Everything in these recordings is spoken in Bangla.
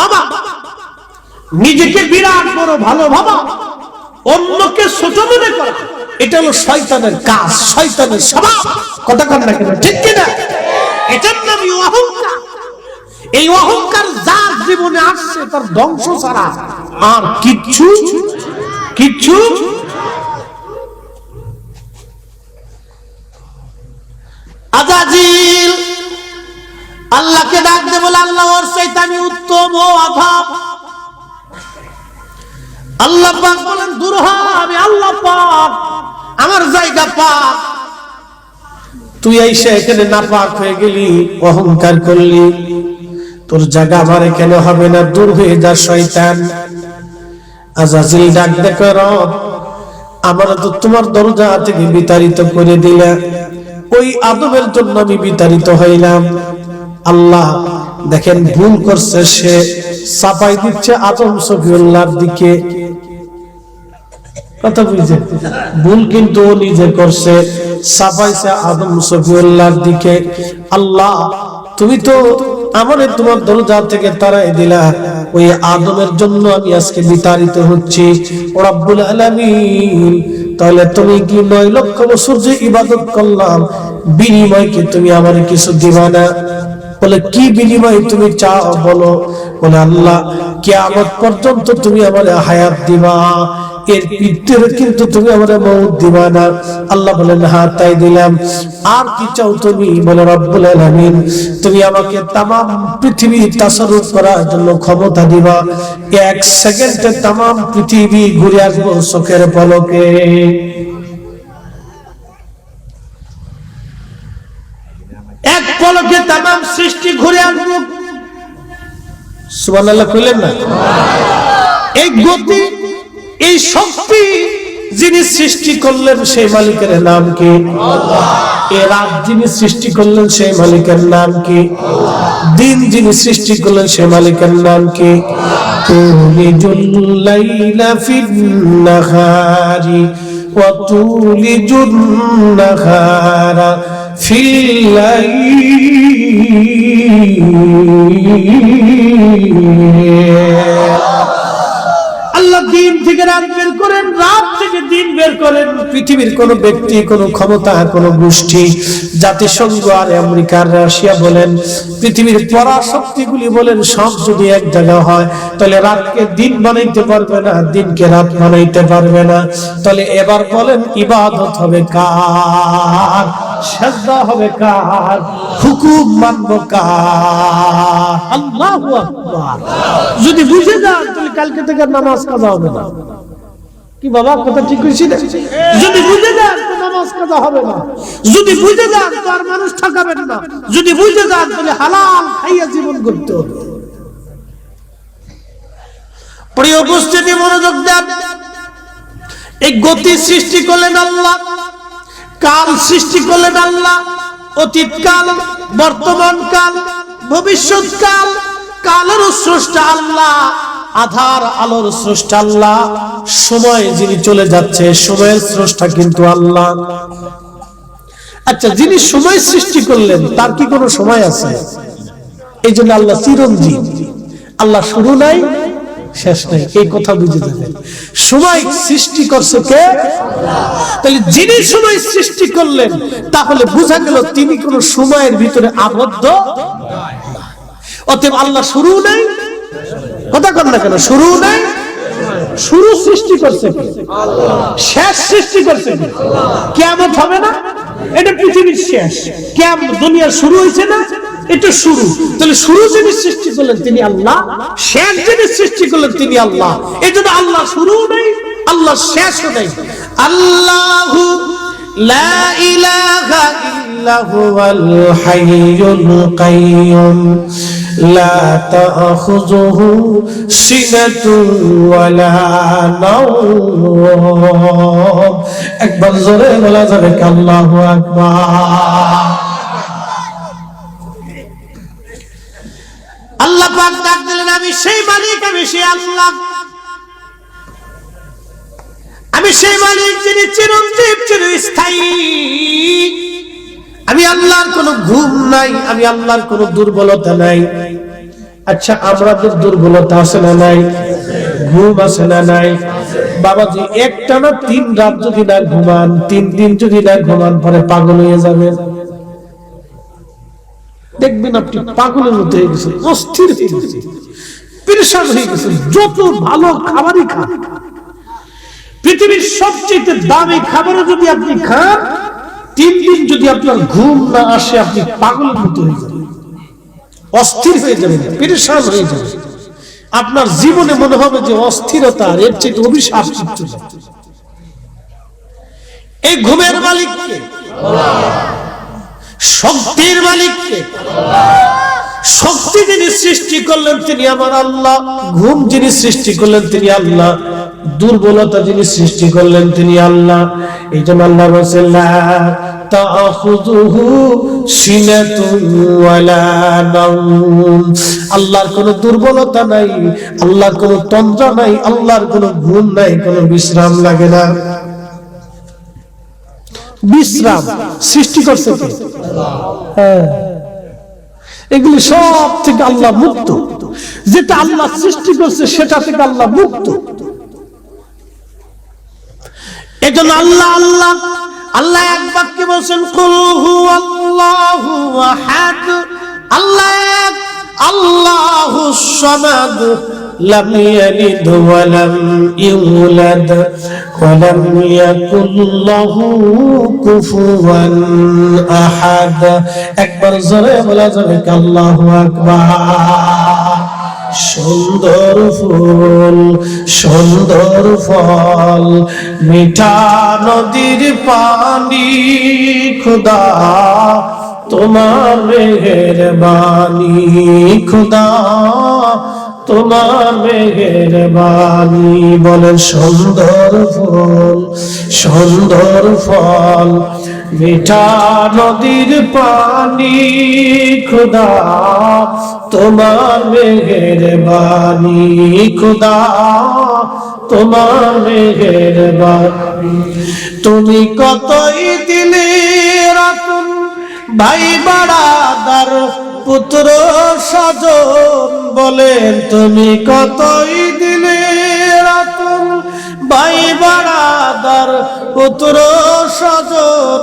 বাবা। নিজেকে বিরাট বড় ভালো ভাবা অন্যকে ছোট মনে করা। এটা হলো শয়তানের কাজ, শয়তানের স্বভাব। কথা কন না কেন, ঠিক কিনা এটার নামই অহংকার। এই অহংকার যার জীবনে আসছে, তার ধ্বংস ছাড়া আর কিচ্ছু কিচ্ছু আজাজিল আল্লাহকে ডাক দে বলে, আল্লাহ, ওর চাইতে আমি উত্তম ও অভাব। আল্লাহ পাক বলেন, দূর আমি আল্লাহ পাক, আমার জায়গা পাক। তুই এসে এখানে না পাক হয়ে গেলি, অহংকার করলি। তোর জায়গা আমার এখানে হবে না, দূর হয়ে যা, শয়তান। আজাজিল ডাক দেখো রব আমরা তো তোমার দরজা থেকে বিতাড়িত করে দিলা। ওই আদবের জন্য আমি বিতাড়িত হইলাম। আল্লাহ দেখেন ভুল করছে, সে সাফাই দিচ্ছে আদম সফিউল্লাহর দিকে। কথা ভুল কিন্তু নিজে করছে সফিউল্লাহর দিকে। আল্লাহ, তুমি তো আমারে তোমার দরজা থেকে তারাই দিলা। ওই আদমের জন্য আমি আজকে বিতাড়িত হচ্ছি। ও আলামিন, তাহলে তুমি কি নয় লক্ষ বছর যে ইবাদত করলাম বিনিময় কি তুমি আমার কিছু দিবা না? বলে, কি বিনিময় তুমি চাও বলো? বলে, আল্লাহ, কিয়ামত পর্যন্ত তুমি আমার হায়াত দিবা, এর পিত্তের কিন্তু তুমি আমার মৌত দিবা না। আল্লাহ বলেন হ্যাঁ তাই দিলাম। আর কি চাও তুমি? বলে, রব্বুল আলামিন, তুমি আমাকে তামাম পৃথিবী তাসারুফ করার জন্য ক্ষমতা দিবা। এক সেকেন্ডে তামাম পৃথিবী ঘুরে আসব চোখের পলকে এক পলকে তামাম ঘুরে আসব সুবহানাল্লাহ কইলেন না? এই গতি, এই শক্তি যিনি সৃষ্টি করলেন সেই মালিকের নাম কি? এ রাত যিনি সৃষ্টি করলেন সেই মালিকের নাম কি? দিন যিনি সৃষ্টি করলেন সেই মালিকের নাম কি? তুলিজুল লাইলা লাইল আল্লাহ দিন থেকে দিন বের করেন। পৃথিবীর কোন ব্যক্তি, কোন ক্ষমতা, কোন গোষ্ঠী, জাতিসংঘ আর আমেরিকার রাশিয়া বলেন, পৃথিবীর পরাশক্তিগুলি বলেন, সব যদি এক হয়, তাহলে রাতকে দিন বানাইতে পারবে না, দিনকে রাত বানাইতে পারবে না। তাহলে এবার বলেন, ইবাদত হবে কার? সাজদা হবে কার? হুকুম মানব কার? আল্লাহু আকবার। যদি বুঝে যান তাহলে কালকে থেকে নামাজ কাজা হবে না। কি বাবা কথা ঠিক যদি বুঝে যান তো নামাজ কাজা হবে না। যদি বুঝে যান তো আর মানুষ ঠকাবেন না। যদি বুঝে যান তাহলে হালাল খাইয়া জীবন করতে হবে। প্রিয় মনোযোগ দেন এই গতি সৃষ্টি করলেন আল্লাহ। কাল সৃষ্টি করলেন আল্লাহ। অতীত কাল বর্তমান কাল ভবিষ্যৎ কাল কালের স্রষ্টা আল্লাহ, আধার আলোর স্রষ্টা আল্লাহ, সময় যিনি চলে যাচ্ছে, সময়ের স্রষ্টা কিন্তু আল্লাহ। আচ্ছা যিনি সময় সৃষ্টি করলেন, তার কি কোনো সময় আছে? এই জন্য আল্লাহ চিরঞ্জীব। আল্লাহ শুরু নাই শেষ নাই। এই কথা বুঝে যাবেন সময় সৃষ্টি করছে কে? তাহলে যিনি সময় সৃষ্টি করলেন, তাহলে বোঝা গেল তিনি কোন সময়ের ভিতরে আবদ্ধ অতএব আল্লাহ শুরু নাই? কথা কর না কেন, শুরু নাই? শুরু সৃষ্টি করছে শেষ সৃষ্টি করছে কেমন হবে না? এটা পৃথিবীর শেষ। কেম দুনিয়া শুরু হয়েছে না? এটা শুরু। তাহলে শুরু যিনি সৃষ্টি করলেন তিনি আল্লাহ, শেষ যিনি সৃষ্টি করলেন তিনি আল্লাহ। এই আল্লাহ শুরু নেই, আল্লাহ শেষ নেই। আল্লাহ লা ইলাহা ইল্লাহুল হাইয়ুল কাইয়ুম। লা তাখুযুহু সিনাতুন ওয়ালা নাওম। একবার জোরে বলা যাবে আল্লাহু আকবার। আল্লাহ পাক ডাক দিলেন, আমি সেই মালিক, আমি সেই আল্লাহ। আমি সেই মালিক যিনি চিরঞ্জীব, চিরস্থায়ী। আমি আল্লাহর কোনো ঘুম নাই, আমি আল্লাহর কোনো দুর্বলতা নাই। আচ্ছা আমাদের দুর্বলতা আছে না নাই? ঘুম আছে না নাই? বাবাজি একটা না তিন রাত যদি না ঘুমান, তিন দিন যদি না ঘুমান, পরে পাগল হয়ে যাবেন দেখবেন আপনি পাগলের মতো হয়ে গেছেন, অস্থির পেরেশান হয়ে গেছেন, যত ভালো খাবারই খান। পৃথিবীর সবচেয়ে দামি খাবারও যদি আপনি খান, তিন দিন যদি আপনার ঘুম না আসে, আপনি পাগলের মতো হয়ে যাবেন। অস্থির হয়ে যাবেন, পেরেশান হয়ে যাবেন। আপনার জীবনে মনে হবে যে অস্থিরতা এর চেয়ে অভিশাপ এই ঘুমের মালিককে শক্তির মালিককে। শক্তি যিনি সৃষ্টি করলেন তিনি আমার আল্লাহ, ঘুম যিনি সৃষ্টি করলেন তিনি আল্লাহ, দুর্বলতা যিনি সৃষ্টি করলেন তিনি আল্লাহ। এই জন্য আল্লাহ বলছেন আল্লাহর কোন দুর্বলতা নাই, আল্লাহর কোন তন্দ্রা নাই, আল্লাহর কোনো ঘুম নাই, কোন বিশ্রাম লাগে না। বিশ্রাম সৃষ্টি করছে হ্যাঁ। এগুলি সব থেকে আল্লাহ মুক্ত। যেটা আল্লাহ সৃষ্টি করছে, সেটা থেকে আল্লাহ মুক্ত। এজন্য আল্লাহ আল্লাহ আল্লাহ এক বাক্যে বলছেন, কুল হু আল্লাহ এক আল্লাহু সামাদ লাম ইয়ালিদ ওয়া লাম ইউলাদ ওয়া লাম ইয়াকুল লাহু কুফুয়ান আহাদ। একবার জোরে বলা যাবে আল্লাহু আকবার। সুন্দর ফুল, সুন্দর ফল, মিঠা নদীর পানি, খুদা। তোমার মেঘের বাণী খুদা। তোমার মেঘের বাণী বলেন সুন্দর ফুল, সুন্দর ফল। মিঠা নদীর পানি, খুদা। তোমার মেঘের বাণী খুদা। তোমার মেঘের বাণী তুমি কতই দিলে রতন ভাই বাড়াদার পুত্র সজন বলেন, তুমি কতই দিলে রতন ভাই বাড়াদার পুত্র সজন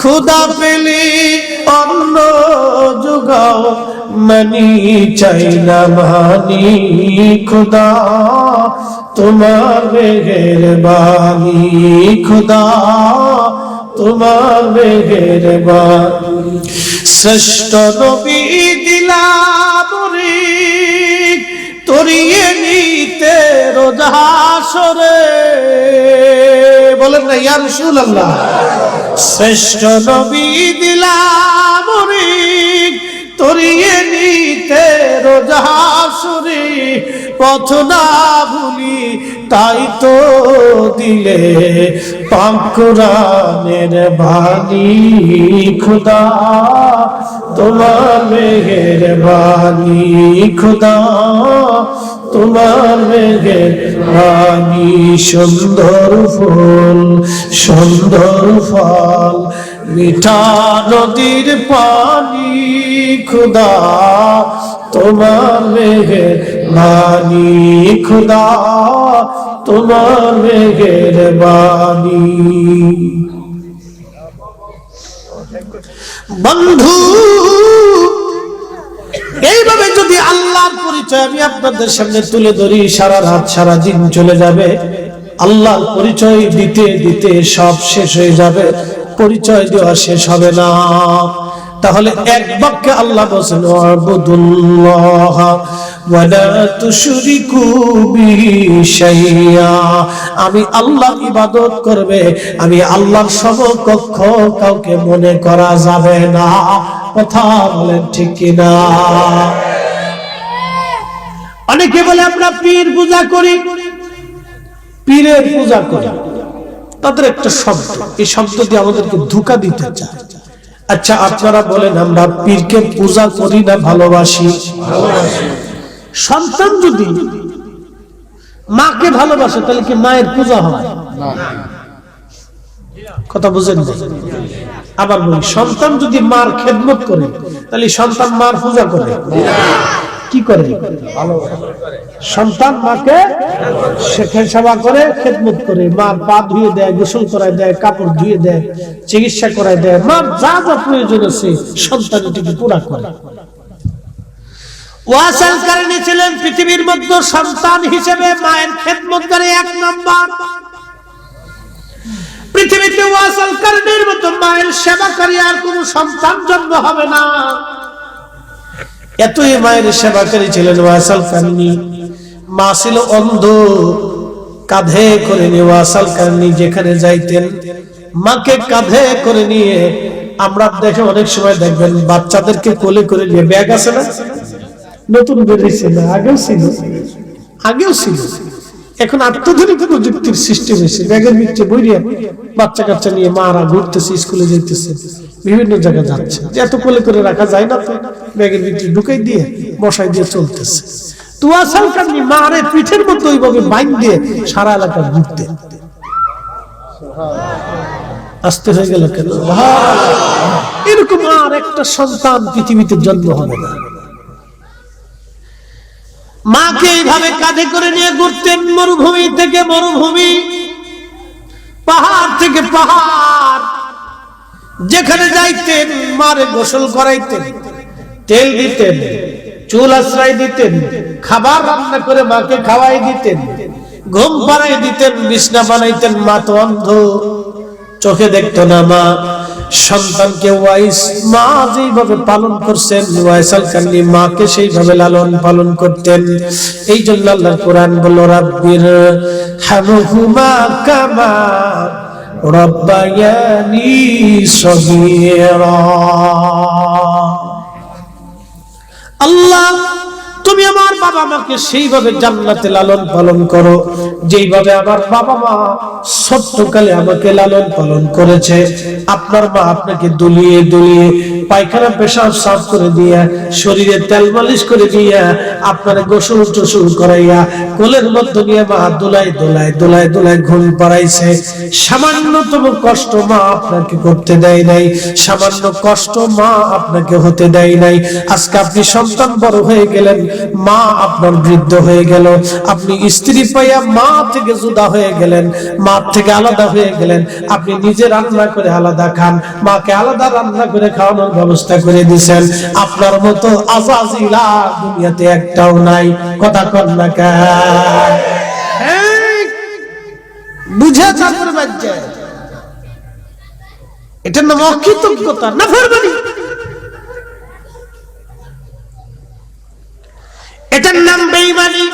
খুদা পেলি অন্ন যুগাও, মানি চাই না মানি খুদা। তোমার মেঘের বাণী খুদা। তোমার বাণী শ্রেষ্ঠ নবী দিলাবরি তরিয়ে নিতে রোজাসরে বলেন না, ইয়া রাসূলুল্লাহ। শ্রেষ্ঠ নবী দিলাবরি তরিয়ে নিতে রোজাসরে পথ না ভুলি তাই তো দিলে পাকুরানের বাণী, খুদা, তোমার মেঘের বাণী খুদা, তোমার মেঘের বাণী সুন্দর ফুল, সুন্দর ফল, মিঠা নদীর পানি, খুদা, তোমার মেঘের বাণী খুদা, তোমার মেঘের বাণী। বন্ধু, এইভাবে যদি আল্লাহর পরিচয় আমি আপনাদের সামনে তুলে ধরি, সারা রাত, সারা দিন চলে যাবে। আল্লাহর পরিচয় দিতে দিতে সব শেষ হয়ে যাবে, পরিচয় দেওয়া শেষ হবে না। তাহলে এক বাক্যে আল্লাহ বলছেন আমি আল্লাহ ইবাদত করবে, আমি আল্লাহর সমকক্ষ কাউকে মনে করা যাবে না। কথা বলেন ঠিক কিনা? অনেকে বলে, আমরা পীর পূজা করি। পীরের পূজা করি, তাদের একটা শব্দ, এই শব্দ দিয়ে আমাদেরকে ধোকা দিতে চায়। আচ্ছা আপনারা বলেন, আমরা পীরকে পূজা করি না, ভালোবাসি। সন্তান যদি মাকে ভালোবাসে, তাহলে কি মায়ের পূজা হয়? কথা বুঝেন? আবার বলি, সন্তান যদি মার খেদমত করে, তাহলে সন্তান মার পূজা করে। কি করে? সন্তান মাকে শেখের সেবা করে, খেদমত করে। মার পা ধুয়ে দেয়, গোসল করায় দেয়, কাপড় ধুয়ে দেয়, চিকিৎসা করায় দেয়। মার যা যা প্রয়োজন আছে সন্তান এটিকে পুরা করে। হিসেবে মায়ের করে এক নম্বর। পৃথিবীতে মায়ের সেবাকারী আর কোন সন্তান জন্ম হবে না। এতই মায়ের সেবাকারী ছিলেন ওয়াসাল কারণী মা ছিল অন্ধ, কাঁধে করে নিয়ে ওয়াসাল কারণী যেখানে যাইতেন। মাকে কাঁধে করে নিয়ে আমরা দেখে অনেক সময় দেখবেন বাচ্চাদেরকে কোলে করে নিয়ে ব্যাগ আছে না? নতুন বেরিয়েছে না, আগেও ছিল। আগেও ছিল। এখন আত্মধনিক প্রযুক্তির সৃষ্টি হয়েছে ব্যাগের ভিতরে বইরিয়া বাচ্চা কাচ্চা নিয়ে মারা ঘুরতেছে, স্কুলে যেতেছে বিভিন্ন জায়গায় যাচ্ছে। এত কোলে করে রাখা যায় না তো। ব্যাগের ভিতরে ঢুকাই দিয়ে, বসাই দিয়ে চলতেছে। তুয়া সালকানি মারে পিঠের মতো ওইভাবে বাইন দিয়ে সারা এলাকা ঘুরতে। আসতে হয়ে গেল কেন? এরকম আর একটা সন্তান পৃথিবীতে জন্ম হবে না। মাকে এইভাবে কাঁধে করে নিয়ে ঘুরতেন মরুভূমি থেকে মরুভূমি। পাহাড় থেকে পাহাড়। যেখানে যাইতেন, মারে গোসল করাইতেন, তেল দিতেন, চুল আশ্রয় দিতেন, খাবার রান্না করে মাকে খাওয়াই দিতেন, ঘুম পাড়াই দিতেন, বিছনা বানাইতেন মা তো অন্ধ, চোখে দেখতো না মা। সন্তানকে ওয়াইস, মা যেইভাবে পালন করছেন ওয়াইসাল কান্নি মাকে সেইভাবে লালন পালন করতেন। এই জন্য আল্লাহ কোরআন বলল, রাব্বির হানুহুমা কামা আল্লাহ তুমি আমার বাবা মাকে সেইভাবে জান্নাতে লালন পালন করো, যেইভাবে আমার বাবা মা সত্যকালে আমাকে লালন পালন করেছে। আপনার মা আপনাকে দুলিয়ে দুলিয়ে পায়খানা পেশাব সাফ করে দিয়া শরীরে তেল মালিশ করে দিয়া, আপনার গোসল টোসল করাইয়া, কোলের মধ্যে নিয়ে মা দোলাই দোলাই দোলাই দোলাই ঘুম পাড়াইছে। সামান্যতম কষ্ট মা আপনাকে করতে দেয় নাই, সামান্য কষ্ট মা আপনাকে হতে দেয় নাই। আজকে আপনি সন্তান বড় হয়ে গেলেন মা আপনার বৃদ্ধ হয়ে গেল। আপনি স্ত্রী পাইয়া মা থেকে জুদা হয়ে গেলেন মা থেকে আলাদা হয়ে গেলেন। আপনি নিজে রান্না করে আলাদা খান মাকে আলাদা রান্না করে খাওয়ানোর ব্যবস্থা করে দিছেন। আপনার মতো আজাজিলা দুনিয়াতে একটাও নাই। কথা না কেন? এই, বুঝে চাকর বাজ্যে। নাম অকৃতজ্ঞতা না ফরমানি এটার নাম বেইমানি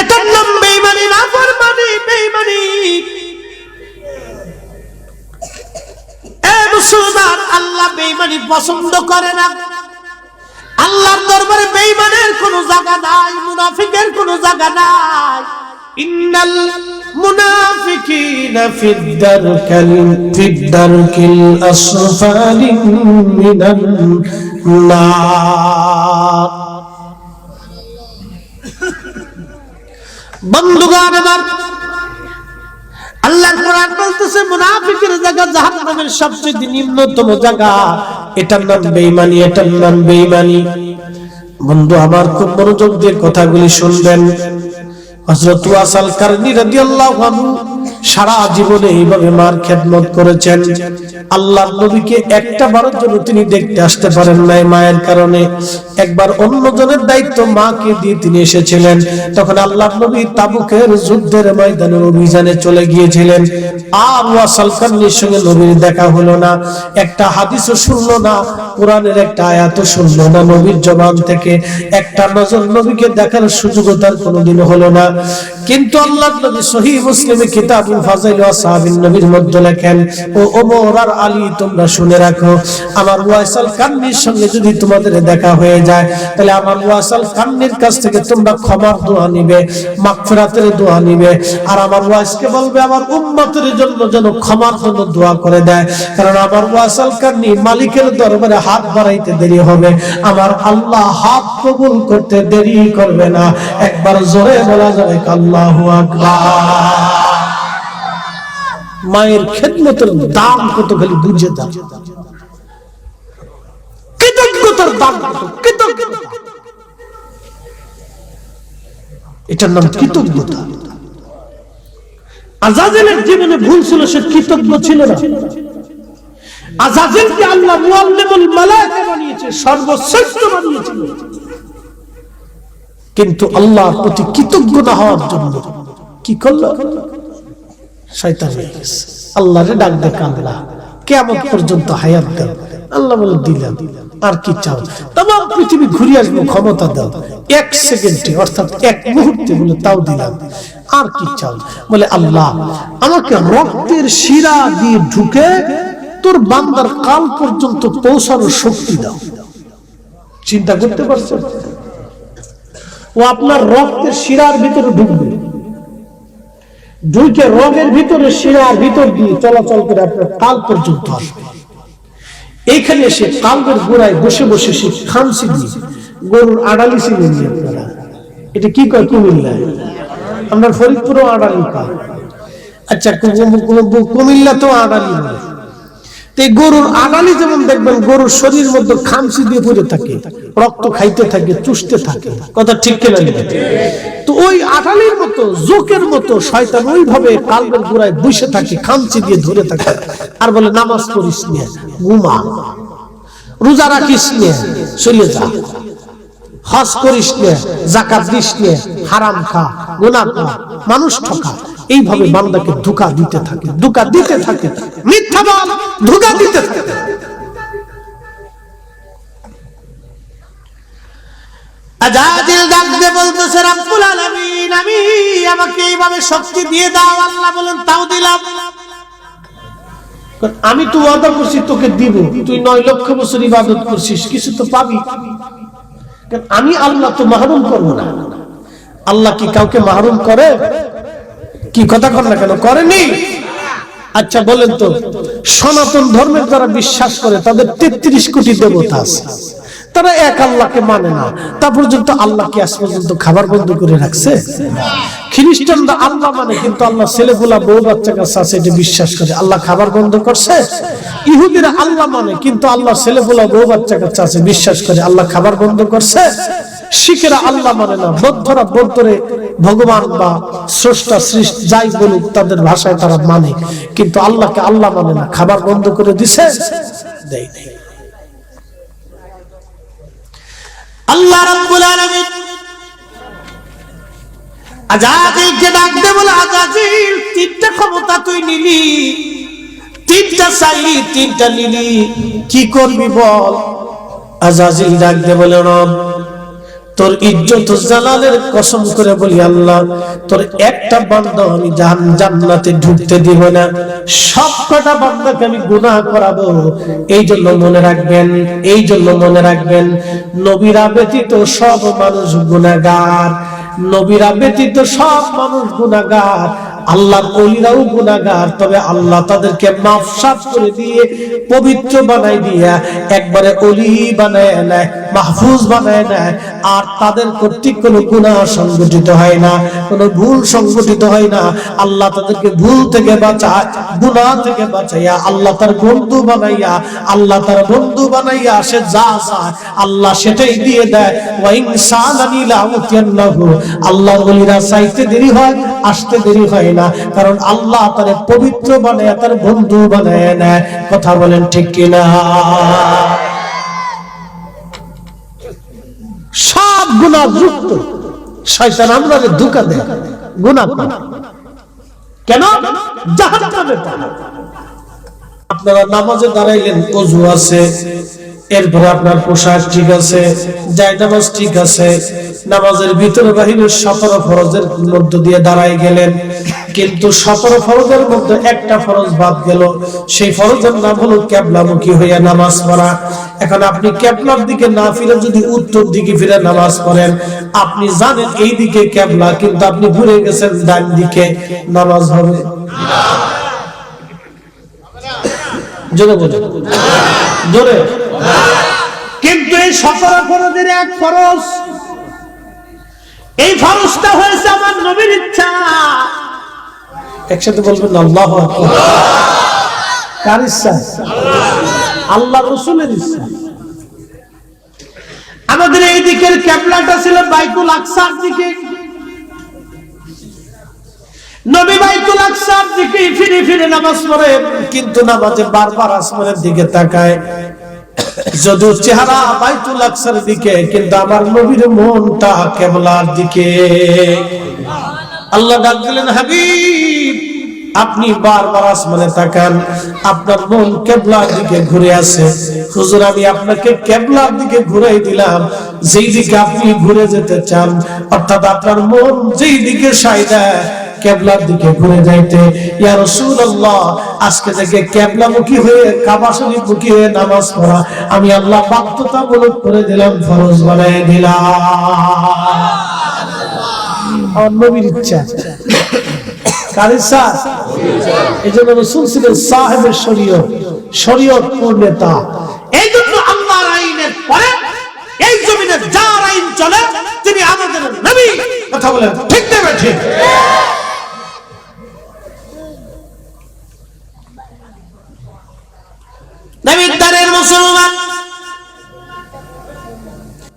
এটার নাম বেইমানি না ফরমানি বেইমানি মুসলমান, আল্লাহ বেইমানি পছন্দ করে না। আল্লাহর দরবারে বেইমানের কোনো জায়গা নাই, মুনাফিকের কোনো জায়গা নাই। ইন্নাল মুনাফিকিনা ফিদ দারকাল, ফিদ দারকিল আসফালি মিনান নার বন্ধুগণ আমার আল্লাহর কোরআন বলতেছে, মুনাফিকের জায়গা জাহান্নামের সবচেয়ে নিম্নতম জায়গা। এটার নাম বেঈমানি, এটার নাম বেঈমানি। বন্ধু, আমার খুব মনোযোগ দিয়ে কথাগুলি শুনবেন। হযরত ওয়াসাল কারনি রাদিয়াল্লাহু আনহু সারা জীবনে এইভাবে মার খেদমত করেছেন। আল্লাহর নবীকে একটা বারের জন্য তিনি দেখতে আসতে পারেন নাই মায়ের কারণে। একবার অন্যজনের দায়িত্ব মাকে দিয়ে তিনি এসেছিলেন। তখন আল্লাহর নবী তাবুকের যুদ্ধের ময়দানের অভিযানে চলে গিয়েছিলেন। আর ওয়াসাল কারনির সঙ্গে নবীর দেখা হলো না। একটা হাদিসও শুনলো না, কোরআনের একটা আয়াতও শুনলো না নবীর জবান থেকে। একটা নজর নবীকে দেখার সুযোগ তার কোনোদিন হলো না। কিন্তু আল্লাহ নবী সহি মুসলিমে ক্ষমার জন্য দোয়া করে দেয়, কারণ আমার কান্নি মালিকের দরবারে হাত বাড়াইতে দেরি হবে, আমার আল্লাহ হাত কবুল করতে দেরি করবে না, একবার জোরে বলা যাবে, আল্লাহু আকবার। মায়ের খেদমতের দাম কত খালি বুঝে দাম কৃতজ্ঞতার দাম এটার নাম কৃতজ্ঞতা। আজাজেলের জীবনে ভুল ছিল, সে কৃতজ্ঞ ছিল না। আজাজেলকে আল্লাহ মুআল্লিমুল মালায়েকা বানিয়েছে, সর্বশ্রেষ্ঠ বানিয়েছিল। কিন্তু আল্লাহর প্রতি কৃতজ্ঞতা হওয়ার জন্য কি করল? শয়তান হয়ে গেছে আল্লাহরে ডাক কেমন পর্যন্ত হায়াত দেন আল্লাহ বলে, দিলাম। আর কি চাও? পৃথিবী ঘুরে আসব, ক্ষমতা দাও। এক সেকেন্ডে, অর্থাৎ এক মুহূর্তে বলে, তাও দিলাম। আর কি চাও? বলে, আল্লাহ, আমাকে রক্তের শিরা দিয়ে ঢুকে তোর বান্দার কাল পর্যন্ত পৌঁছানোর শক্তি দাও। চিন্তা করতে পারছ ও আপনার রক্তের শিরার ভিতরে ঢুকবে। ঢুকে রোগের ভিতরে শিরার ভিতর দিয়ে চলাচল করে আপনার কাল পর্যন্ত আসবে। এইখানে এসে কালবের গোড়ায় বসে বসে সে খামসি দিয়ে, গরুর আড়ালি ছিলেন আপনারা। এটা কি কয় কুমিল্লায় আমরা ফরিদপুরও আড়ালি পাই। আচ্ছা কুমিল্লা তো আড়ালি বলে গরুর আগালি যেমন দেখবেন, গরুর শরীর মধ্যে খামসি দিয়ে পড়ে থাকে, রক্ত খাইতে থাকে, চুষতে থাকে। কথা ঠিক তো ওই আটালির মতো, জোকের মতো শয়তান ওইভাবে কালবের বসে থাকে খামসি দিয়ে ধরে থাকে। আর বলে, নামাজ পড়িস নে, ঘুমা। রোজা রাখিস নে, চলে যা। হজ করিস নে জাকাত দিস নে, হারাম খা, গুনাহ খা, মানুষ ঠকা। এইভাবে বান্দাকে ধোকা দিতে থাকে ধোকা দিতে থাকে মিথ্যা বল ধোকা দিতে থাকে। আজাদিল ডাক বলতেছে রাব্বুল আলামিন আমি আমাকে এইভাবে শক্তি দিয়ে দাও আল্লাহ বলেন তাও দিলাম। আমি তো ওয়াদা করছি তোকে দিব তুই নয় লক্ষ বছর ইবাদত করছিস কিছু তো পাবি। আমি আল্লাহ তো মাহরুম করব না। আল্লাহ কি কাউকে মাহরুম করে? কি কথা কর না কেন? করেনি? আচ্ছা বলেন তো, সনাতন ধর্মের যারা বিশ্বাস করে, তাদের তেত্রিশ কোটি দেবতা আছে। তারা এক আল্লাহকে মানে না। তা পর্যন্ত আল্লাহকে আজ পর্যন্ত খাবার বন্ধ করে রাখছে? খ্রিস্টানরা আল্লাহ মানে কিন্তু আল্লাহ ছেলেগুলা বউ বাচ্চা কাছে আছে, এটা বিশ্বাস করে। আল্লাহ খাবার বন্ধ করছে? ইহুদিরা আল্লাহ মানে কিন্তু আল্লাহ ছেলেগুলা বউ বাচ্চা কাছে আছে, বিশ্বাস করে। আল্লাহ খাবার বন্ধ করছে? শিখেরা আল্লাহ মানে না। বৌদ্ধরা বৌদ্ধরে ভগবান বা স্রষ্টা, সৃষ্টি, যাই বলুক, তাদের ভাষায় তারা মানে। কিন্তু আল্লাহকে আল্লাহ মানে না। খাবার বন্ধ করে দিছে, দেয় আল্লাহ রাব্বুল আলামিন ডাক দিয়ে বলে আজাদিল তিনটা ক্ষমতা তুই নিলি। তিনটা চাইলি, তিনটা নিলি। কি করবি বল? আজাজিল ডাক দে বলে, রব তোর ইজ্জত জালালের কসম করে বলি আল্লাহ, তোর একটা বান্দা আমি জান জান্নাতে ঢুকতে দিব না। সবকটা বান্দাকে আমি গুনাহ করাবো। এই জন্য মনে রাখবেন, এই জন্য মনে রাখবেন, নবীরা ব্যতীত সব মানুষ গুনাহগার। নবীরা ব্যতীত সব মানুষ গুনাহগার। আল্লাহর অলিরাও গুনাহগার, তবে আল্লাহ তাদেরকে মাফ সাফ করে দিয়ে, পবিত্র বানাই দিয়া, একবারে অলি বানায় নেয়, মাহফুজ বানায় নেয়, আর তাদের কর্তৃক কোনো গুনাহ সংগঠিত হয় না, কোনো ভুল সংগঠিত হয় না। আল্লাহ তাদেরকে ভুল থেকে বাঁচায়, গুনাহ থেকে বাঁচাইয়া, আল্লাহ তার বন্ধু বানাইয়া, আল্লাহ তার বন্ধু বানাইয়া সে যা চায়, আল্লাহ সেটাই দিয়ে দেয়। আল্লাহর ওলিরা চাইতে দেরি হয়, আসতে দেরি হয় না। কারণ আল্লাহ তার পবিত্র বানায় তার বন্ধু বানায় নেয়। কথা বলেন ঠিক কিনা? সব গুণা যুক্ত। শয়তান আমরা ধোকা দেয়। কেন? জাহান্নামে। আপনারা নামাজে দাঁড়াইলেন, অজু আছে, এরপরে আপনার পোশাক ঠিক আছে যাই নামাজ ঠিক আছে, নামাজের ভিতরে বাহিরের সতেরো ফরজের মধ্য দিয়ে দাঁড়াই গেলেন। কিন্তু সতেরো ফরজের মধ্যে একটা ফরজ বাদ গেল, সেই ফরজের নাম হলো ক্যাবলামুখী হইয়া নামাজ পড়া। এখন আপনি ক্যাবলার দিকে না ফিরে যদি উত্তর দিকে ফিরে নামাজ পড়েন, আপনি জানেন এই দিকে ক্যাবলা কিন্তু আপনি ঘুরে গেছেন ডান দিকে, নামাজ হবে। জোরে বলে জোরে। কিন্তু এই সতেরো ফরজের এক ফরজ এই ফরজটা হয়েছে আমার নবীর ইচ্ছা। একসাথে বলবেন আল্লাহ। কার ইচ্ছা? আল্লাহ রসুলের ইচ্ছা। আমাদের এই দিকের ক্যাবলাটা ছিল বাইতুল আকসার দিকে। কিন্তু নামাজে বারবার আপনি আসমানে তাকান। আপনার মন কেবলার দিকে ঘুরে আছে হুজুর, আমি আপনাকে কেবলার দিকে ঘুরাই দিলাম। যেই দিকে আপনি ঘুরে যেতে চান, অর্থাৎ আপনার মন যেই দিকে সাইদা কেবলার দিকে ঘুরে যাইতে। ইয়া রাসূলুল্লাহ, আজকে থেকে কেবলামুখী হয়ে, কাবা শরীফমুখী হয়ে নামাজ পড়া। আমি আল্লাহ বাধ্যতামূলক করে দিলাম, ফরজ বানাই দিলাম। এই জন্য এই এই চলে, তিনি আমাদের নবী, কথা বলেন, ঠিক না ঠিক দাবিদারের মুসলমান।